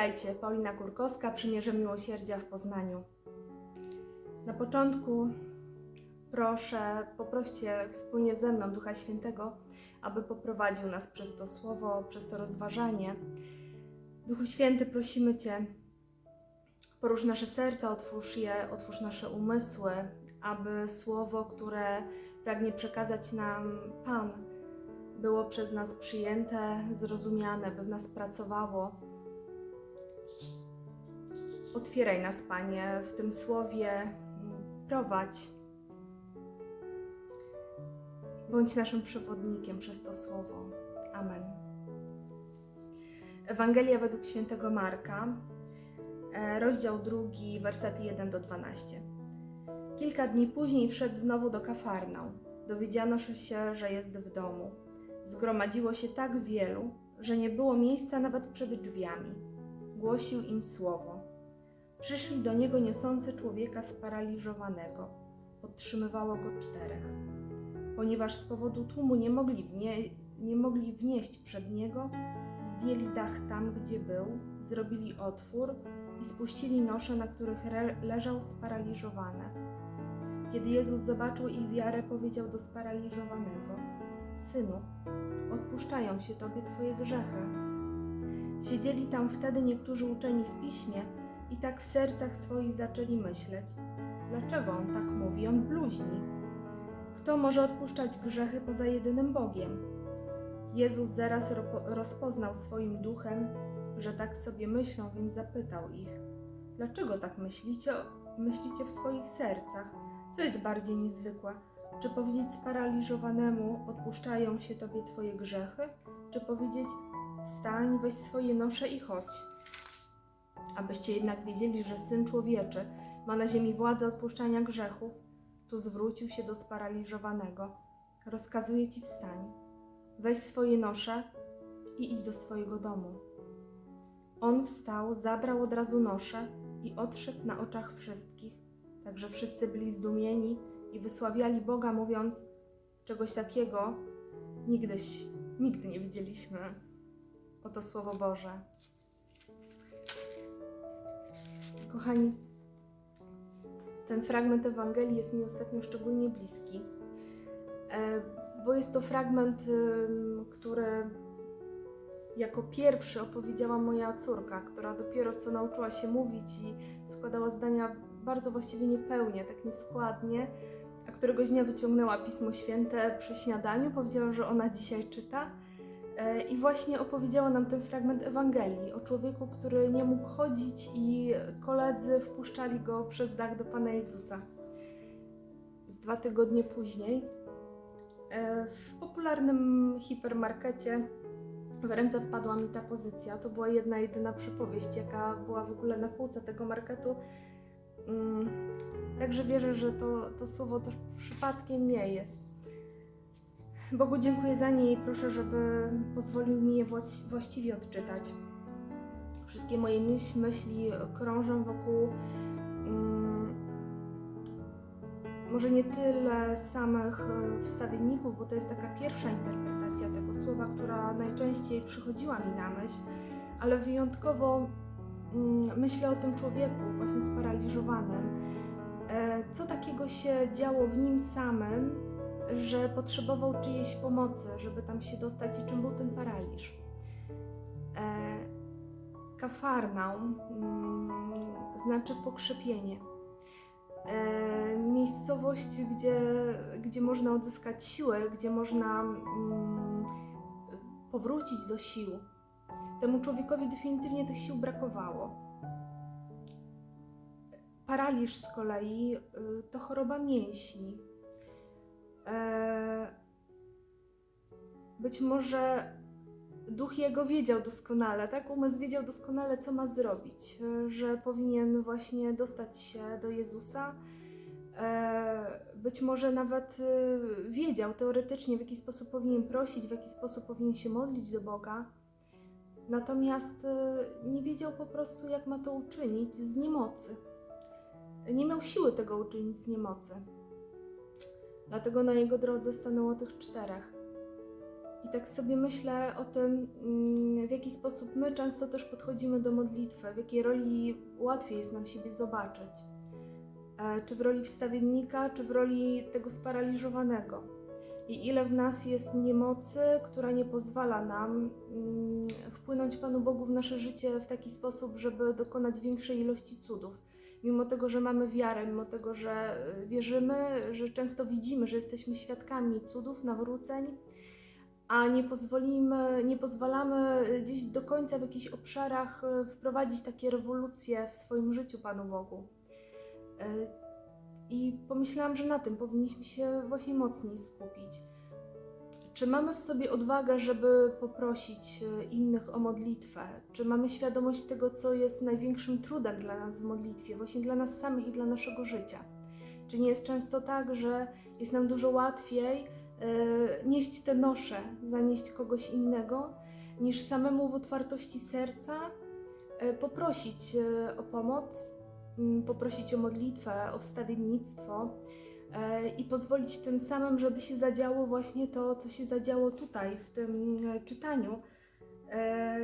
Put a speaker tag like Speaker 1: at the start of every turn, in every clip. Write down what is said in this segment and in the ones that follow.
Speaker 1: Witajcie, Paulina Kurkowska, Przymierze Miłosierdzia w Poznaniu. Na początku proszę, poproście wspólnie ze mną Ducha Świętego, aby poprowadził nas przez to słowo, przez to rozważanie. Duchu Święty, prosimy Cię, porusz nasze serca, otwórz je, otwórz nasze umysły, aby słowo, które pragnie przekazać nam Pan, było przez nas przyjęte, zrozumiane, by w nas pracowało. Otwieraj nas, Panie, w tym słowie, prowadź. Bądź naszym przewodnikiem przez to słowo. Amen. Ewangelia według świętego Marka, e, rozdział drugi, wersety 1 do 12. Kilka dni później wszedł znowu do Kafarnaum. Dowiedziano się, że jest w domu. Zgromadziło się tak wielu, że nie było miejsca nawet przed drzwiami. Głosił im słowo. Przyszli do niego niosący człowieka sparaliżowanego. Podtrzymywało go czterech. Ponieważ z powodu tłumu nie mogli, wnie, nie mogli wnieść przed niego, zdjęli dach tam, gdzie był, zrobili otwór i spuścili nosze, na których leżał sparaliżowany. Kiedy Jezus zobaczył ich wiarę, powiedział do sparaliżowanego: Synu, odpuszczają się tobie twoje grzechy. Siedzieli tam wtedy niektórzy uczeni w piśmie i tak w sercach swoich zaczęli myśleć: Dlaczego on tak mówi? On bluźni. Kto może odpuszczać grzechy poza jedynym Bogiem? Jezus zaraz rozpoznał swoim duchem, że tak sobie myślą, więc zapytał ich: Dlaczego tak myślicie, myślicie w swoich sercach? Co jest bardziej niezwykłe? Czy powiedzieć sparaliżowanemu: Odpuszczają się tobie twoje grzechy? Czy powiedzieć: Wstań, weź swoje nosze i chodź? Abyście jednak wiedzieli, że syn człowieczy ma na ziemi władzę odpuszczania grzechów, tu zwrócił się do sparaliżowanego. Rozkazuję ci wstań, weź swoje nosze i idź do swojego domu. On wstał, zabrał od razu nosze i odszedł na oczach wszystkich, także wszyscy byli zdumieni i wysławiali Boga, mówiąc: Czegoś takiego nigdy, nigdy nie widzieliśmy. Oto Słowo Boże. Kochani, ten fragment Ewangelii jest mi ostatnio szczególnie bliski, e, bo jest to fragment, który jako pierwszy opowiedziała moja córka, która dopiero co nauczyła się mówić i składała zdania bardzo właściwie niepełnie, tak nieskładnie, a któregoś dnia wyciągnęła Pismo Święte przy śniadaniu, powiedziała, że ona dzisiaj czyta I właśnie opowiedziała nam ten fragment Ewangelii o człowieku, który nie mógł chodzić i koledzy wpuszczali go przez dach do Pana Jezusa. Z dwa tygodnie później e, w popularnym hipermarkecie w ręce wpadła mi ta pozycja. To była jedna, jedyna przypowieść, jaka była w ogóle na półce tego marketu. Mm, także wierzę, że to, to słowo też przypadkiem nie jest. Bogu dziękuję za nie i proszę, żeby pozwolił mi je właściwie odczytać. Wszystkie moje myśli krążą wokół um, może nie tyle samych e, wstawienników, bo to jest taka pierwsza interpretacja tego słowa, która najczęściej przychodziła mi na myśl, ale wyjątkowo um, myślę o tym człowieku właśnie sparaliżowanym. E, co takiego się działo w nim samym, że potrzebował czyjejś pomocy, żeby tam się dostać i czym był ten paraliż. E, kafarnaum mm, znaczy pokrzepienie. E, miejscowość, gdzie, gdzie można odzyskać siłę, gdzie można mm, powrócić do sił. Temu człowiekowi definitywnie tych sił brakowało. Paraliż z kolei y, to choroba mięśni być może duch jego wiedział doskonale, tak? Umysł wiedział doskonale, co ma zrobić, e, że powinien właśnie dostać się do Jezusa. E, być może nawet wiedział teoretycznie, w jaki sposób powinien prosić, w jaki sposób powinien się modlić do Boga. Natomiast nie wiedział po prostu, jak ma to uczynić z niemocy. Nie miał siły tego uczynić z niemocy. Dlatego na jego drodze stanęło tych czterech. I tak sobie myślę o tym, mm, w jaki sposób my często też podchodzimy do modlitwy, w jakiej roli łatwiej jest nam siebie zobaczyć. E, Czy w roli wstawiennika, czy w roli tego sparaliżowanego. I ile w nas jest niemocy, która nie pozwala nam mm, wpłynąć Panu Bogu w nasze życie w taki sposób, żeby dokonać większej ilości cudów. Mimo tego, że mamy wiarę, mimo tego, że y, wierzymy, że często widzimy, że jesteśmy świadkami cudów, nawróceń, a nie pozwolimy, nie pozwalamy y, gdzieś do końca w jakichś obszarach y, wprowadzić takie rewolucje w swoim życiu Panu Bogu. I pomyślałam, że na tym powinniśmy się właśnie mocniej skupić. Czy mamy w sobie odwagę, żeby poprosić y, innych o modlitwę? Czy mamy świadomość tego, co jest największym trudem dla nas w modlitwie, właśnie dla nas samych i dla naszego życia? Czy nie jest często tak, że jest nam dużo łatwiej y, nieść te nosze, zanieść kogoś innego, niż samemu w otwartości serca y, poprosić y, o pomoc, mm, poprosić o modlitwę, o wstawiennictwo e, i pozwolić tym samym, żeby się zadziało właśnie to, co się zadziało tutaj w tym e, czytaniu, e,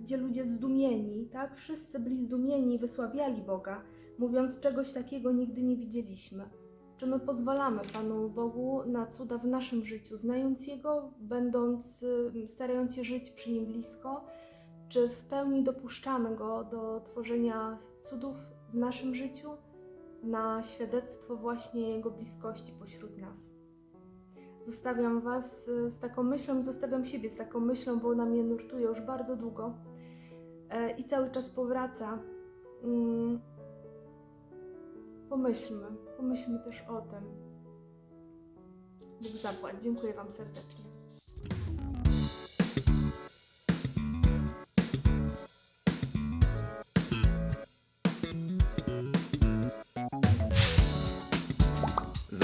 Speaker 1: gdzie ludzie zdumieni, tak? Wszyscy byli zdumieni i wysławiali Boga, mówiąc czegoś takiego nigdy nie widzieliśmy. Czy my pozwalamy Panu Bogu na cuda w naszym życiu, znając Jego, będąc, starając się żyć przy Nim blisko, czy w pełni dopuszczamy Go do tworzenia cudów w naszym życiu, na świadectwo właśnie Jego bliskości pośród nas? Zostawiam Was y, z taką myślą, zostawiam siebie z taką myślą, bo ona mnie nurtuje już bardzo długo e, i cały czas powraca. Mm, Pomyślmy, pomyślmy też o tym. Bóg zapłać. Dziękuję Wam serdecznie.